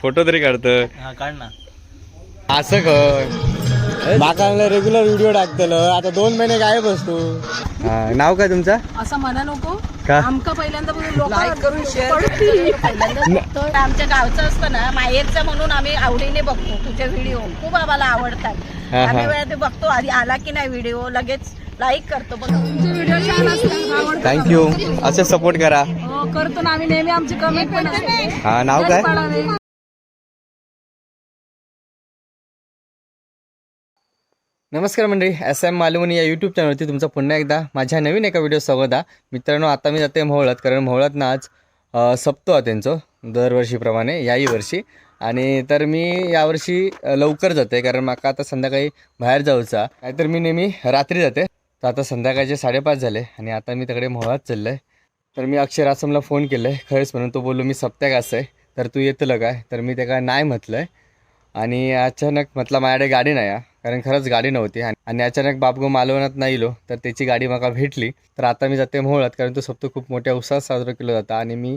Photo तरी काढतो. हा काढ ना. असं कर. माकांना रेग्युलर व्हिडिओ टाकतलं. आता दोन महिने गायब असतो. हा, नाव काय तुमचं? असं म्हणा नको. का? आमका पहिल्यांदा लोक करून शेअर आमच्या गावचं असतं ना माहेरचं म्हणून आम्ही आवडीने बघतो तुझे व्हिडिओ खूप आम्हाला आवडतात. हा. आम्ही वेळा ते बघतो आधी आला की नाही व्हिडिओ लगेच लाईक करतो बघ. व्हिडिओ छान असतात आवडतात. थँक्यू असे सपोर्ट करा. हो करतो ना आम्ही. नेहमी आमची कमेंट पण असते. हा नाव काय? नमस्कार मंडळी एस एम मालवणी या यूट्यूब चॅनलवरती तुमचं पुन्हा एकदा माझ्या नवीन एका व्हिडिओ स्वागत आहे. मित्रांनो आता मी जाते मोहळात कारण मोहळात ना आज अ, आहे त्यांचं दरवर्षीप्रमाणे याही वर्षी. आणि तर मी यावर्षी लवकर जाते कारण माका आता संध्याकाळी बाहेर जाऊचा. नाहीतर मी नेहमी रात्री जाते तर आता संध्याकाळचे साडेपाच झाले आणि आता मी तिकडे मोहळात चाललो आहे तर मी अक्षर आसमला फोन केलं आहे खरंच म्हणून तो बोललो मी सप्त्याक असं आहे तर तू येतलं काय तर मी त्याला नाही म्हटलं आहे आणि अचानक म्हटलं माझ्याकडे गाडी नाही आहे. कारण खरंच गाडी नव्हती. आणि अचानक बापगो मालवणात नाही इलो तर त्याची गाडी मला भेटली. तर आता मी जाते मोहळात कारण तो सप्तो खूप मोठ्या उत्साहात साजरा केला जाता. आणि मी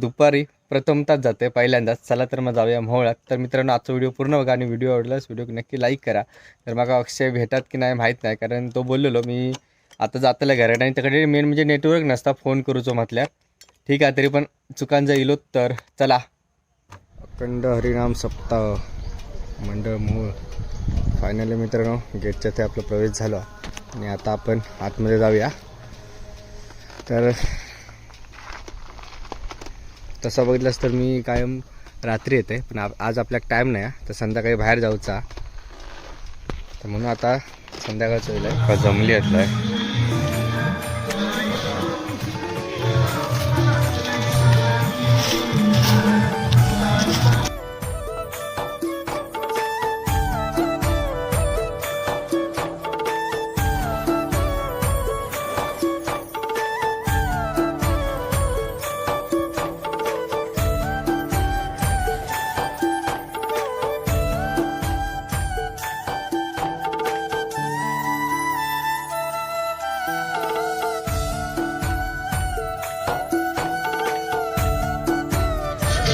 दुपारी प्रथमताच जाते पहिल्यांदाच. चला तर मग जाऊया मोहळात. तर मित्रांनो आजचा व्हिडिओ पूर्ण बघा आणि व्हिडिओ आवडलाच व्हिडिओ नक्की लाईक करा. तर मला अक्षय भेटतात की नाही माहीत नाही कारण तो बोललेलो मी आता जातलं घरात आणि तिकडे मेन म्हणजे नेटवर्क नसता फोन करूचो म्हटल्या ठीक आहे तरी पण चुकांचा इलो तर चला. अखंड हरिनाम सप्ताह मंडळ मूळ फायनली मित्रांनो गेटच्या ते आपला प्रवेश झाला. आणि आता आपण आतमध्ये जाऊया. तर तसं बघितलंस तर मी कायम रात्री येते पण आज आपल्याला टाईम नाही आहे, तर संध्याकाळी बाहेर जाऊचा. तर म्हणून आता संध्याकाळचं होईल का जमली आहे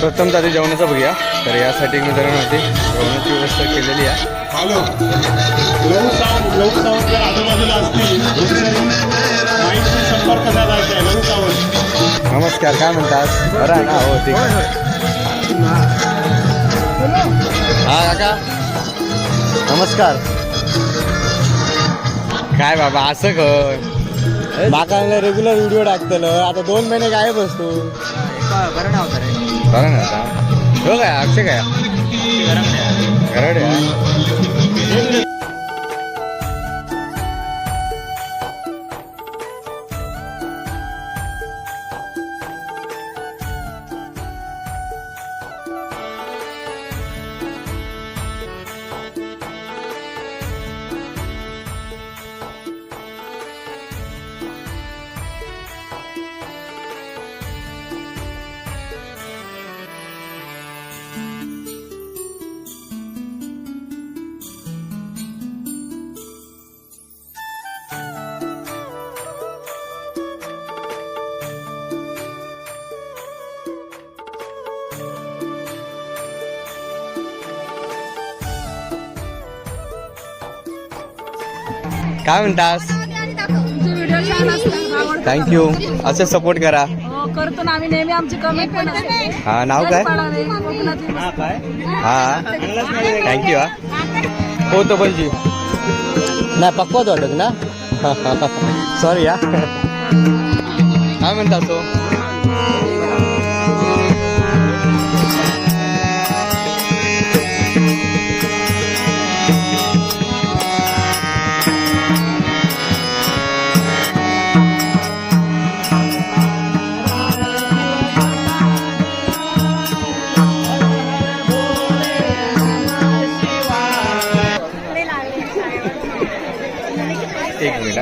प्रथम आधी जेवणाचं बघूया. तर यासाठी मित्रांनो होती जेवणाची व्यवस्था केलेली आहे. जर नमस्कार काय म्हणतात? बरं आहे ना? हो ठीक आहे. हा काका. नमस्कार. काय बाबा असं कर माकांना रेग्युलर व्हिडिओ टाकतलं. आता दोन महिने गायब असतो. बरं नाव रे बरं ना आता हो काय काय म्हणतास? तुमचे व्हिडिओ छान असतात आवडतात थँक्यू असे सपोर्ट करा. हो करतो ना. आम्ही नेहमी आमची कमेंट पण हा नाव हा काय? हा. थँक्यू हा हो. तो पणजी. नाही पक्वत वाटत ना? सॉरी या काय म्हणता तो?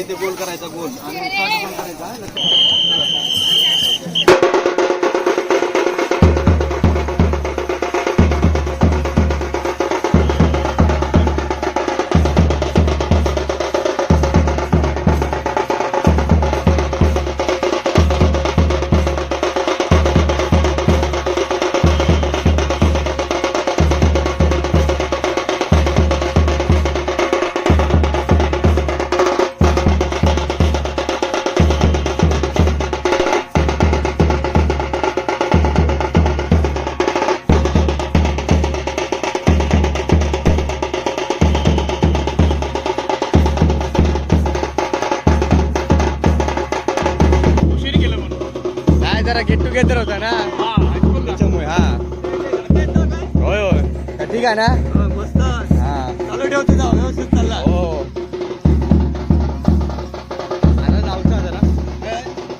इथे गोल करायचा गोल. आणि करायचा टुगेदर होता ना? त्याच्यामुळे हा. होय होय. ठीक आहे ना? हा. चालू ठेव तुझा व्यवस्थित चालला हो. आता जाऊचा जरा.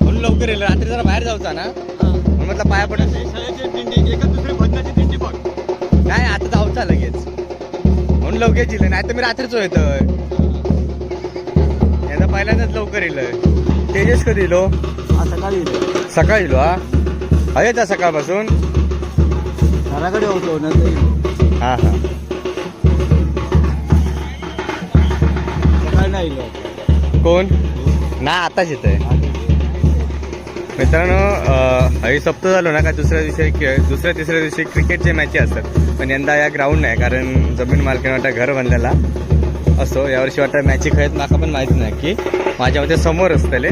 म्हणून लवकर येईल. रात्री जरा बाहेर जाऊचा ना? म्हणून म्हटलं पाया पडत शाळेची दिंडी एका दुसरी भजनाची दिंडी बघ नाही आता जाऊचा लगेच. म्हणून लवकर येईल. नाही तर मी रात्रीच येतोय. याचा पहिल्यांदाच लवकर येईल. तेजस कधी येलो सकाळी सकाळी येलो हा? आहे त्या सकाळपासून? घराकडे होतो हा हा. सकाळी नाही येलो कोण? ना आताच येत आहे मित्रांनो हे सप्त झालो ना का दुसऱ्या दिवशी खेळ दुसऱ्या तिसऱ्या दिवशी क्रिकेटचे मॅची असतात. पण यंदा या ग्राउंड नाही कारण जमीन मालकीने वाटतं घर बांधलेला असो यावर्षी वाटतं मॅची खेळत माका पण माहिती नाही की माझ्या मते समोर असतले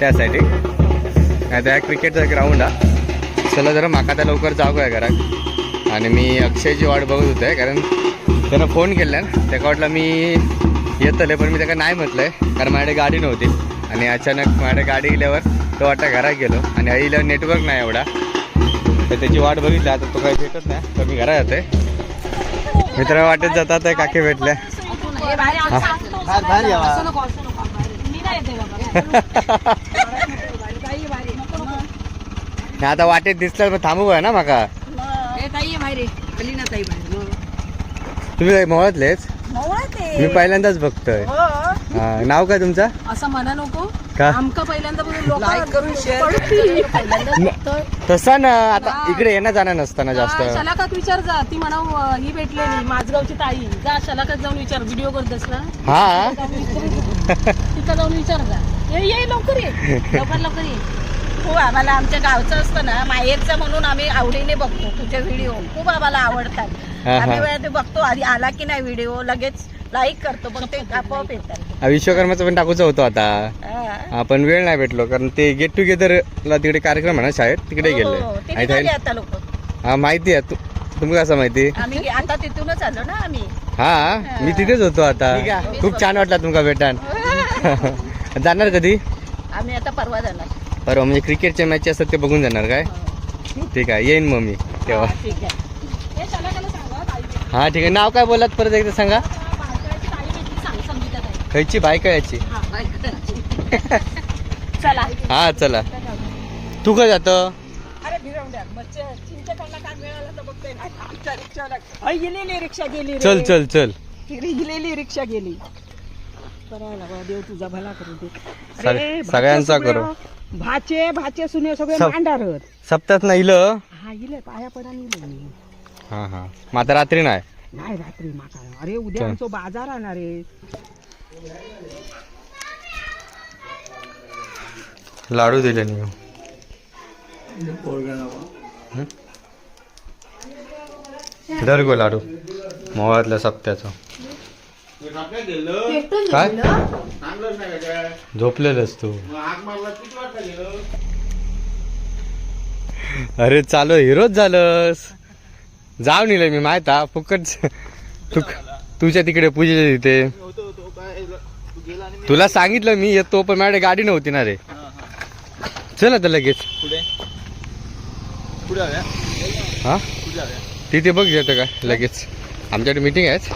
त्यासाठी. नाही तर क्रिकेटचा ग्राउंड हा. चला जरा माका त्या लवकर जाऊ काय घरात. आणि मी अक्षयची वाट बघत होते कारण त्यानं फोन केला ना त्या वाटला मी येतले पण मी त्याला नाही म्हटलंय कारण माझ्याकडे गाडी नव्हती. आणि अचानक माझ्याकडे गाडी गेल्यावर तो वाटतं घरात गेलो. आणि आईला नेटवर्क नाही एवढा. तर त्याची वाट बघितली आता तो काही भेटत नाही. तर मी घरात जाते मित्र वाटेत जातात आहे काकी भेटल्या आता वाटेत दिसलं पण थांबू आहे ना माका? तुम्ही मोहळतलेच? मी पहिल्यांदाच बघतोय. हो. नाव काय तुमचं? असं म्हणा नको. का? आमका पहिल्यांदा करून शेअर तसा ना आता इकडे येणं जाणं नसताना जास्त. शलाकात विचार जा. ती म्हणा अं, ही भेटलेली माझगावची ताई. जा शलाकात जाऊन विचार. व्हिडिओ करतस ना हा. तिथं जाऊन विचार जा. ये ये लवकर ये. लवकर लवकर ये. खूप आम्हाला आमच्या गावचं असतं ना माहेरचं म्हणून आम्ही आवडीने बघतो तुझे व्हिडिओ. खूप आम्हाला आवडतात. हा, हा. आम्ही वेळा ते बघतो आधी आला की नाही व्हिडिओ लगेच लाईक करतो पण ते आपोआप येतात. हा, विश्वकर्माचं पण टाकूचं होतं आता. हा. आपण वेळ नाही भेटलो कारण ते गेट टुगेदरला तिकडे कार्यक्रम आहे ना शाळेत तिकडे हो, गेले. हो. आणि त्या- आता लोक. हा माहिती आहे. तू तुम्ही कसं माहिती? आम्ही आता तिथूनच आलो ना आम्ही. हा मी तिथेच होतो आता. खूप छान वाटला तुमका भेटान जाणार कधी? आम्ही आता परवा जाणार. परवा म्हणजे क्रिकेटच्या मॅच असतात ते बघून जाणार काय? ठीक आहे येईन मग मी तेव्हा. हा, ठीक आहे. नाव काय बोलात परत एकदा सांगा? खयची बायका याची? चला. हा चला. तू काय जातो रिक्षा गेली. चल चल चल. गेलेली रिक्षा गेली. देव तुझा भला करू दे. सगळ्यांचा सगळे, करू. भाचे भाचे सुने सगळे सब- मांडार. सप्तात ना इलं? हा इले पाया पडा इले हा हा. मग आता रात्री नाही? नाही रात्री माका अरे उद्या चल. आमचं बाजार आणणार आहे. लाडू दिले नाही धर गो लाडू. मोहळातल्या सप्त्याचं. काय झोपलेलंच तू. अरे चालू हिरोच झालंस. जाऊ निलं मी माहीत हा फुकट. तू तुझ्या तिकडे पूजेच्या तिथे. तुला सांगितलं मी येतो पण माझ्याकडे गाडी नव्हती ना रे. चल आता लगेच. पुढे? पुढे हव्या हा? पुढे हव्या तिथे बघ येतं का लगेच. आमच्याकडे मीटिंग आहेच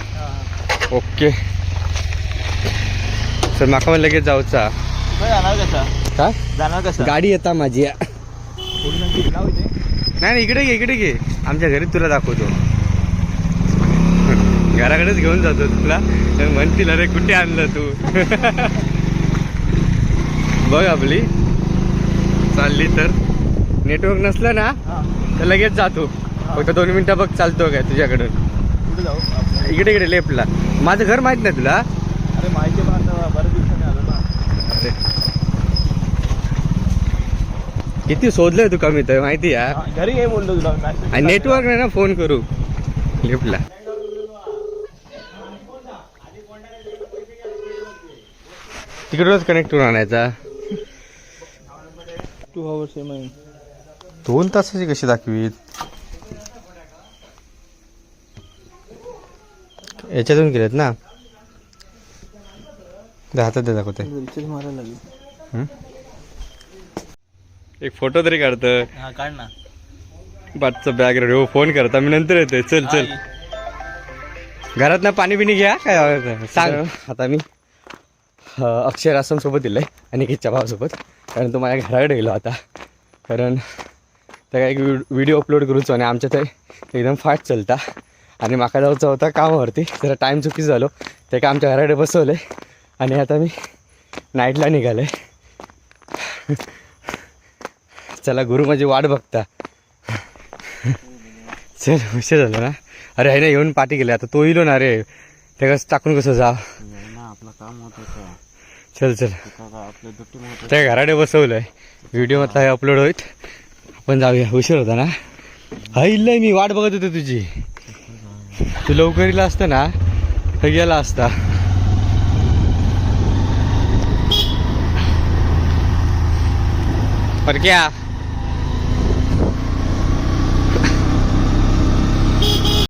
ओके. सर माका लगेच जाऊचा. जाणार कसा? काय? जाणार कसा? गाडी येता माझी. नाही नाही, इकडे घे इकडे घे. आमच्या घरी तुला दाखवतो. घराकडेच घेऊन जातो तुला. तर म्हणतील अरे कुठे आणलं तू? बघ आपली. चालली तर. नेटवर्क नसलं ना तर लगेच जातो. फक्त दोन मिनिटं बघ चालतो काय तुझ्याकडून. कुठे जाऊ? इकडे इकडे लेफ्टला माझं घर माहीत नाही तुला. अरे माहिती पण आता बऱ्याच दिवसाने आलो ना. अरे. किती शोधलंय तू कमी तर माहिती या घरी ये बोललो तुला नेटवर्क नाही ना फोन करू. लिफ्टला तिकडूनच कनेक्ट करून आणायचा. टू मग. दोन तासाची कशी दाखवीत? याच्यातून केलेत ना? हातात दे दाखवते. एक फोटो तरी काढतं हा काढ ना. पाठचं बॅग रेडी हो फोन करता. मी नंतर येतोय. चल चल. घरात ना पाणी बिणी घ्या. काय सांग. आता मी अ, अक्षय आसम सोबत दिलंय आणि किच्च्या भावासोबत कारण तो माझ्या घराकडे गेलो आता कारण त्या एक व्हिडिओ अपलोड करूचो आणि आमच्या ते एकदम फास्ट चलता. आणि माका जाऊचा होता कामावरती. जरा टाईम चुकीचं झालो. ते का आमच्या घराकडे बसवले आणि आता मी नाईटला निघाले चला गुरु माझी वाट बघता. चल उशीर झाला ना? अरे आहे ना येऊन पाठी गेले. आता तो येलो ना रे. ते कसं टाकून कसं जा आपलं काम होत होतं. चल चल. त्या घराडे बसवलंय. व्हिडिओ मधला हे अपलोड होईत आपण जाऊया. उशीर होता ना? हा इल्लय मी. वाट बघत होतो तुझी. तू लवकरीला असतं ना तर गेला असता. पर क्या